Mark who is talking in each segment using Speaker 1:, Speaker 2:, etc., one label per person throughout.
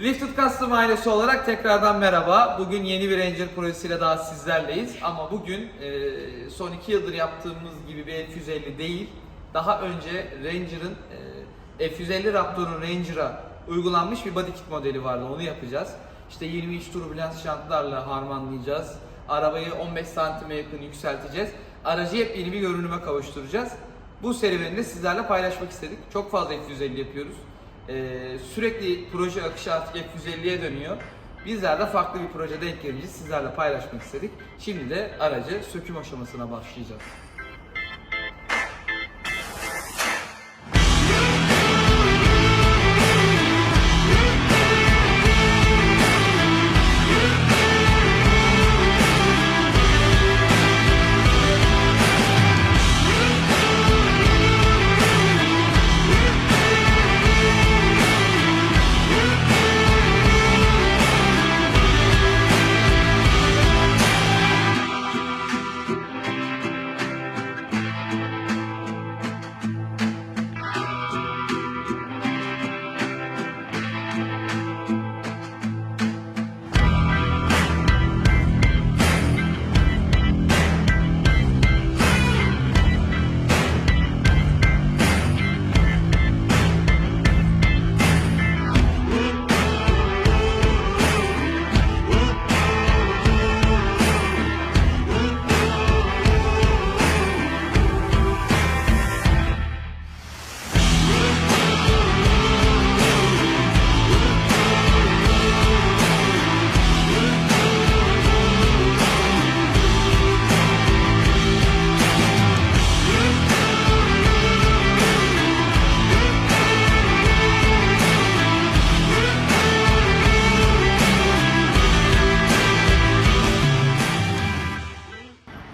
Speaker 1: Lifted Custom ailesi olarak tekrardan merhaba. Bugün yeni bir Ranger projesiyle daha sizlerleyiz. Ama bugün e, son iki yıldır yaptığımız gibi bir F-150 değil. Daha önce Ranger'ın e, F-150 Raptor'un Ranger'a uygulanmış bir body kit modeli vardı. Onu yapacağız. İşte 23 turbulans şantlarla harmanlayacağız. Arabayı 15 santime yakın yükselteceğiz. Aracı yepyeni bir görünüme kavuşturacağız. Bu serüveni de sizlerle paylaşmak istedik. Çok fazla F-150 yapıyoruz. Ee, sürekli proje akışı artık F-150'ye dönüyor. Bizler de farklı bir proje denk gelince sizlerle paylaşmak istedik. Şimdi de aracı söküm aşamasına başlayacağız.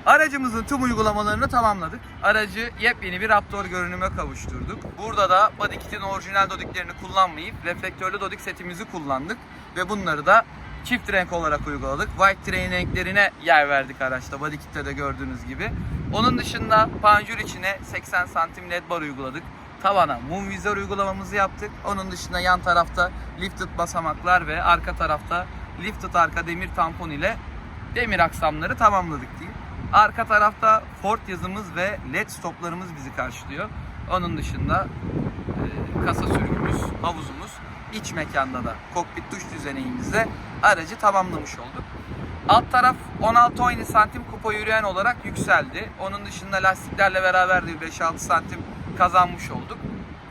Speaker 1: Aracımızın tüm uygulamalarını tamamladık. Aracı yepyeni bir Raptor görünüme kavuşturduk. Burada da body kit'in orijinal dodiklerini kullanmayıp reflektörlü dodik setimizi kullandık. Ve bunları da çift renk olarak uyguladık. White train renklerine yer verdik araçta body kit'te de gördüğünüz gibi. Onun dışında panjur içine 80 santim led bar uyguladık. Tavana mum vizör uygulamamızı yaptık. Onun dışında yan tarafta lifted basamaklar ve arka tarafta lifted arka demir tampon ile demir aksamları tamamladık diyeyim. Arka tarafta Ford yazımız ve led stoplarımız bizi karşılıyor. Onun dışında e, kasa sürgümüz, havuzumuz, iç mekanda da kokpit duş düzeneğimizle aracı tamamlamış olduk. Alt taraf 16-17 santim kupa yürüyen olarak yükseldi. Onun dışında lastiklerle beraber de 5-6 santim kazanmış olduk.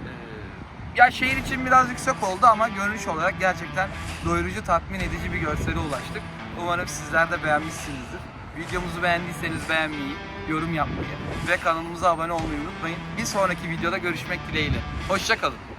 Speaker 1: Ee, Ya şehir için biraz yüksek oldu ama görünüş olarak gerçekten doyurucu, tatmin edici bir görsele ulaştık. Umarım sizler de beğenmişsinizdir. Videomuzu beğendiyseniz beğenmeyi, yorum yapmayı ve kanalımıza abone olmayı unutmayın. Bir sonraki videoda görüşmek dileğiyle. Hoşçakalın.